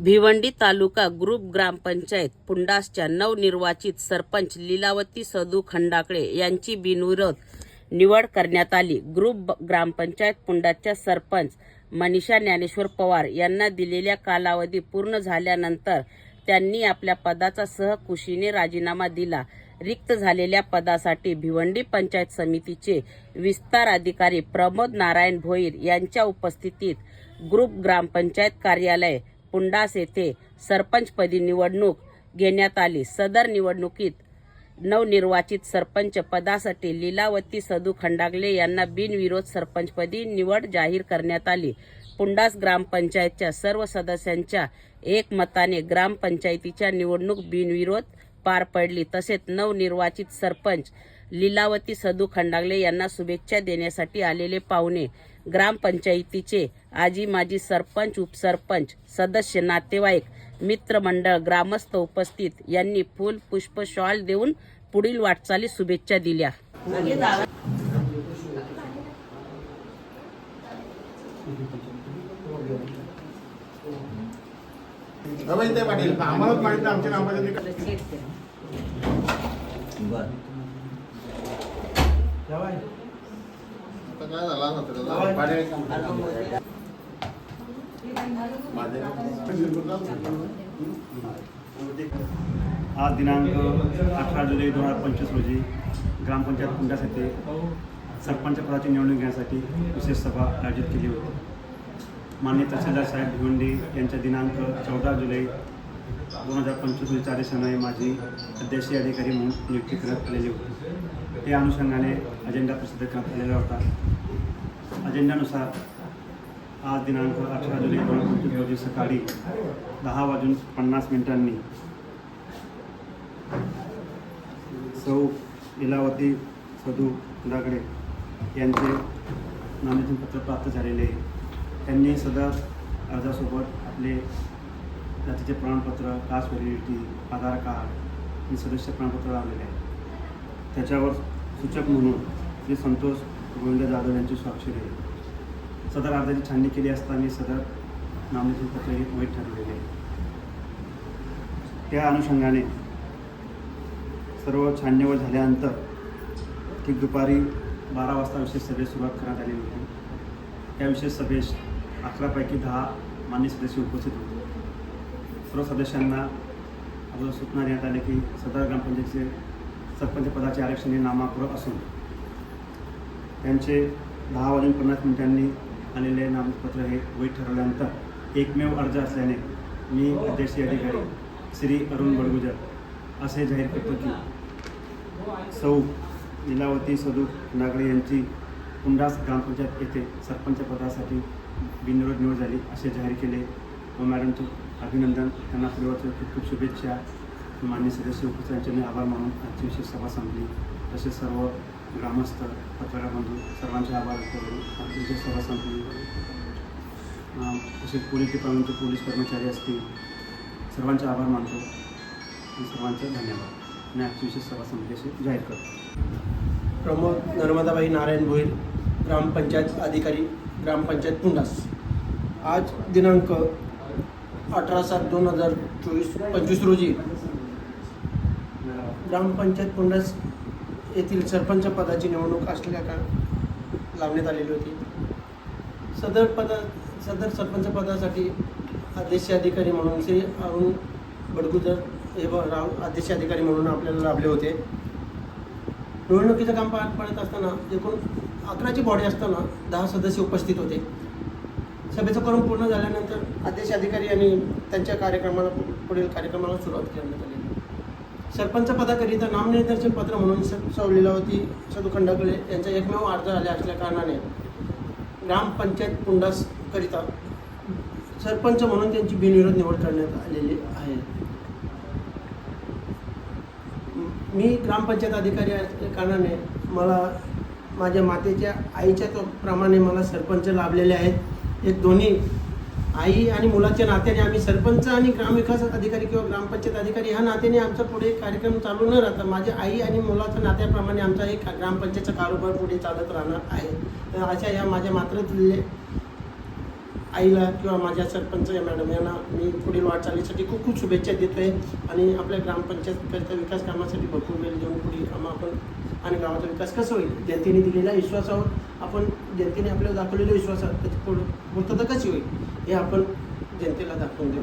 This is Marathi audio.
भिवंडी तालुका ग्रुप ग्रामपंचायत पुंडासच्या नवनिर्वाचित सरपंच लीलावती सदू खंडाकडे यांची बिनविरोध निवड करण्यात आली. ग्रुप ब- ग्रामपंचायत पुंडासच्या सरपंच मनीषा ज्ञानेश्वर पवार यांना दिलेल्या कालावधी पूर्ण झाल्यानंतर त्यांनी आपल्या पदाचा सहकुशीने राजीनामा दिला. रिक्त झालेल्या पदासाठी भिवंडी पंचायत समितीचे विस्तार अधिकारी प्रमोद नारायण भोईर यांच्या उपस्थितीत ग्रुप ग्रामपंचायत कार्यालय पुंडास येथे सरपंचपदी निवडणूक घेण्यात आली. सदर निवडणुकीत नवनिर्वाचित सरपंच पदासाठी लीलावती सदू खंडागले यांना बिनविरोध सरपंचपदी निवड जाहीर करण्यात आली. पुंडास ग्रामपंचायतच्या सर्व सदस्यांच्या एकमताने ग्रामपंचायतीच्या निवडणूक बिनविरोध पार पडली. तसेच नवनिर्वाचित सरपंच लीलावती सदू खंडागले यांना शुभेच्छा देण्यासाठी आलेले पाहुणे ग्रामपंचायतीचे आजी माजी सरपंच उपसरपंच सदस्य नातेवाईक मित्रमंडळ ग्रामस्थ उपस्थित यांनी फूल पुष्प शॉल देऊन पुढील वाटचाली शुभेच्छा दिल्या. रमेश पाटील. आम्हालाच माहीत नाही आमच्या नावामध्ये आज दिनांक अठरा जुलै दोन हजार पंचवीस रोजी ग्रामपंचायत कुंडास येथे सरपंच पदाची निवडणूक घेण्यासाठी विशेष सभा आयोजित केली होती. मान्य तहसीलदार साहेब भिवंडी यांच्या दिनांक चौदा जुलै दोन हजार पंचवीस रोजीच्या आदेशाने माझी अध्यक्षीय अधिकारी म्हणून नियुक्ती करण्यात आलेली होती. त्या अनुषंगाने अजेंडा प्रसिद्ध करण्यात आलेला होता. अजेंड्यानुसार आज दिनांक अठरा जुलै दोन हजार पंचवीस रोजी सकाळी दहा वाजून पन्नास मिनिटांनी सौ लीलावती सदू कुडाकडे यांचे नामांकनपत्र प्राप्त झालेले आहे. त्यांनी सदर अर्जासोबत आपले जातीचे प्रमाणपत्र कास्ट व्हॅलिडिटी आधार कार्ड आणि सदस्य प्रमाणपत्र लावलेले आहे त्याच्यावर सूचक म्हणून श्री संतोष गोविंद जाधव यांची स्वाक्षरी आहे. सदर अर्जाची छाननी केली असताना सदर नामांकनपत्र हे वैध ठरलेले आहे. त्या अनुषंगाने सर्व छाननीवर झाल्यानंतर ठीक दुपारी बारा वाजता विशेष सभेस सुरुवात करण्यात आली होती. त्या विशेष सभेस अकरापैकी दहा मान्य सदस्य उपस्थित होते. सर्व सदस्यांना अजून सूचना देण्यात आली की सदर ग्रामपंचायतीचे सरपंच पदाचे आरक्षण हे नामापूर्वक असून त्यांचे दहा वाजून पन्नास मिनिटांनी आलेले नामपत्र हे वैध ठरवल्यानंतर एकमेव अर्ज असल्याने मी अध्यक्षीय अधिकारी श्री अरुण बडगुजर असे जाहीर करतो की सौ लीलावती सदू नागरे यांची कुंडास ग्रामपंचायत येथे सरपंच पदासाठी बिनविरोध निवड झाली असे जाहीर केले. व मॅडमचे अभिनंदन. त्यांना पूर्वाचे खूप खूप शुभेच्छा. मान्य सदस्य उपस्थितांचे मी आभार मानून आजची विशेष सभा संपली. तसेच सर्व ग्रामस्थ पत्रकार बंधू सर्वांचे आभार व्यक्त करून आजची विशेष सभा संपली. तसेच पोलीस डिपार्टमेंटचे पोलीस कर्मचारी असतील सर्वांचे आभार मानतो. आणि सर्वांचे धन्यवाद. आणि आजची विशेष सभा संपली असे जाहीर करतो. प्रमोद नर्मदाबाई नारायण भोईर. ग्रामपंचायत अधिकारी ग्रामपंचायत पुंडास. आज दिनांक अठरा सात दोन हजार चोवीस पंचवीस रोजी ग्रामपंचायत पुंडास येथील सरपंच पदाची निवडणूक असलेल्या काळ लावण्यात आलेली होती. सदर पदा सदर सरपंच पदासाठी आदेश अधिकारी म्हणून श्री अरुण बडगुजर हे राव आदेश अधिकारी म्हणून आपल्याला लाभले होते. निवडणुकीचं काम पार पडत असताना एकूण अकराची बॉडी असताना दहा सदस्य उपस्थित होते. सभेचं करून पूर्ण झाल्यानंतर आदेश अधिकारी आणि त्यांच्या कार्यक्रमाला पु- पुढील कार्यक्रमाला सुरुवात करण्यात आली. सरपंच पदाकरिता नामनिर्देशन पत्र म्हणून स सौ लीलावती सदू खंडागळे यांचा एकमेव अर्ज आले असल्या कारणाने ग्रामपंचायत पुंडासकरिता सरपंच म्हणून त्यांची बिनविरोध निवड करण्यात आलेली आहे. मी ग्रामपंचायत अधिकारी असल्या कारणाने मला माझ्या मातेच्या आईच्या तो प्रमाणे मला सरपंच लाभलेले आहेत. एक दोन्ही आई आणि मुलाच्या नात्याने आम्ही सरपंच आणि ग्रामविकास अधिकारी किंवा ग्रामपंचायत अधिकारी ह्या नात्याने आमचा पुढे कार्यक्रम चालू न राहता माझ्या आई आणि मुलाच्या नात्याप्रमाणे आमचा एक ग्रामपंचायतचा कारोबार पुढे चालत राहणार आहे. तर अशा या माझ्या मात्र आईला किंवा माझ्या सरपंच या मॅडम यांना मी पुढील वाटचालीसाठी खूप खूप शुभेच्छा देतोय आणि आपल्या ग्रामपंचायतकरता विकास कामासाठी भरपूर वेळ देऊन पुढील काम आपण आणि गावाचा विकास कसा होईल? जनतेने दिलेल्या विश्वासावर आपण जनतेने आपल्याला दाखवलेल्या विश्वासात त्याची पूर्तता कशी होईल हे आपण जनतेला दाखवून देऊ.